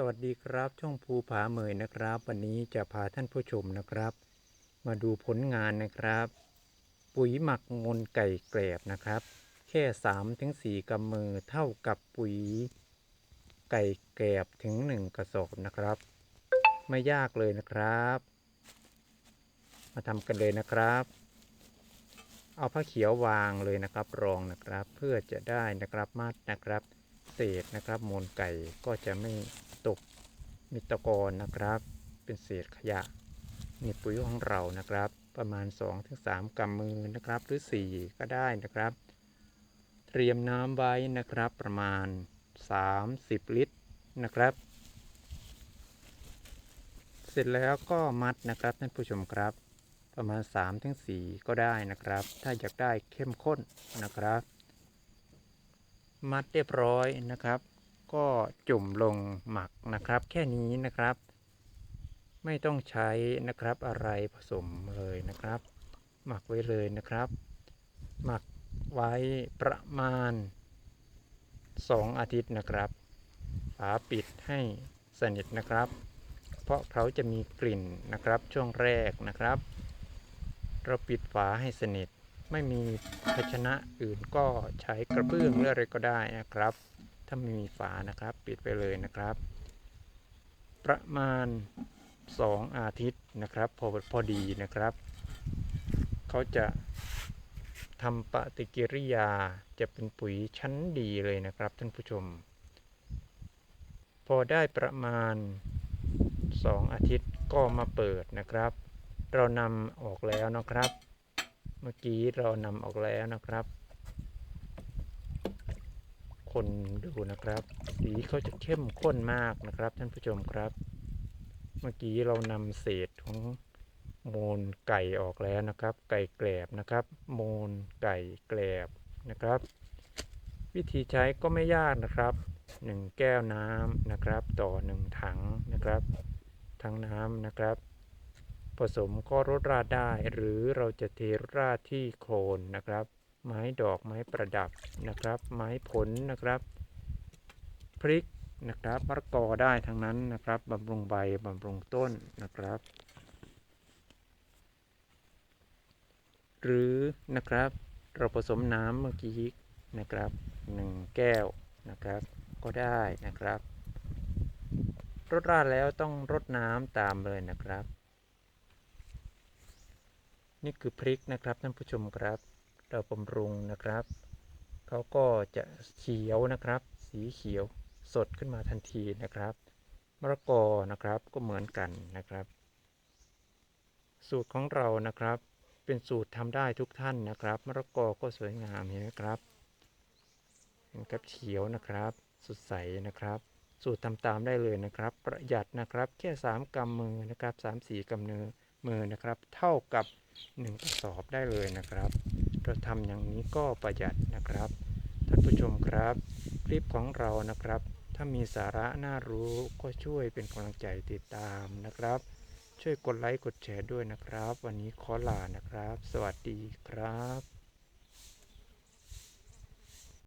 สวัสดีครับช่องภูผาเหมยนะครับ วันนี้จะพาท่านผู้ชมนะครับ มาดูผลงานนะครับ ปุ๋ยหมักมนไก่แกลบนะครับ แค่3ถึง4กำมือเท่ากับปุ๋ย ไก่แกลบถึง 1 กระสอบนะครับ ไม่ยากเลยนะครับ มาทำกันเลยนะครับ เอาผ้าเขียววางเลยนะครับรองนะครับ เพื่อจะได้นะครับมัดนะครับ เศษนะครับ มูลไก่ก็จะไม่ตกมิตรกรนะครับ เป็นเศษขยะนี่ปุ๋ยของเรานะครับ ประมาณ 2-3กำมือนะครับ หรือ 4 ก็ได้นะครับ เตรียมน้ำไว้นะครับ ประมาณ 30 ลิตรนะครับ เสร็จแล้วก็มัดนะครับท่านผู้ชมครับ ประมาณ 3-4 ก็ได้นะครับ ถ้าอยากได้เข้มข้นนะครับ มัดเรียบร้อยนะครับ ก็จุ่มลงหมักนะครับ แค่นี้นะครับ ไม่ต้องใช้นะครับอะไรผสมเลยนะครับ หมักไว้เลยนะครับ หมักไว้ประมาณ 2 อาทิตย์นะครับฝาปิดให้สนิทนะครับ เพราะเขาจะมีกลิ่นนะครับช่วงแรกนะครับ เราปิดฝาให้สนิท ไม่มีภาชนะอื่นก็ใช้กระเบื้องหรืออะไรก็ได้นะครับ ถ้าไม่มีฝานะครับ ปิดไปเลยนะครับ ประมาณ 2 อาทิตย์นะครับพอพอดีนะครับ เขาจะทำปฏิกิริยาจะเป็นปุ๋ยชั้นดีเลยนะครับท่านผู้ชม พอได้ประมาณ 2 อาทิตย์ก็มาเปิดนะครับ เรานำออกแล้วนะครับ มื่อกี้เรานำออกแล้วนะครับ คนดูนะครับ สีเขาจะเข้มข้นมากนะครับ ท่านผู้ชมครับ เมื่อกี้เรานำเศษของมูลไก่ออกแล้วนะครับ ไก่แกลบนะครับ มูลไก่แกลบนะครับ วิธีใช้ก็ไม่ยากนะครับ 1 แก้วน้ำนะครับ ต่อ 1 ถังนะครับ ทั้งน้ำนะครับ ผสมก็รดราดได้ หรือเราจะเทรราดที่โคนนะครับ ไม้ดอกไม้ประดับนะครับ ไม้ผลนะครับ พริกนะครับมะกอได้ทั้งนั้นนะครับบำรุงใบบำรุงต้นนะครับ หรือนะครับเราผสมน้ำเมื่อกี้นะครับหนึ่งแก้วนะครับ ก็ได้นะครับรดราดแล้วต้องรดน้ำตามเลยนะครับ นี่คือพริกนะครับท่านผู้ชมครับ เราบำรุงนะครับเขาก็จะเขียวนะครับ สีเขียวสดขึ้นมาทันทีนะครับมะละกอนะครับก็เหมือนกันนะครับ สูตรของเรานะครับ เป็นสูตรทำได้ทุกท่านนะครับมะละกอก็สวยงามเห็นไหมครับเห็นครับเขียวนะครับ สดใสนะครับ สูตรทำตามได้เลยนะครับ ประหยัดนะครับแค่ 3กำมือนะครับ3 4กำมือมือนะครับ เท่ากับ หนึ่งกระสอบได้เลยนะครับเราทำอย่างนี้ก็ประหยัดนะครับท่านผู้ชมครับ คลิปของเรานะครับ ถ้ามีสาระน่ารู้ก็ช่วยเป็นกำลังใจติดตามนะครับ ช่วยกดไลค์กดแชร์ด้วยนะครับ วันนี้ขอลานะครับ สวัสดีครับ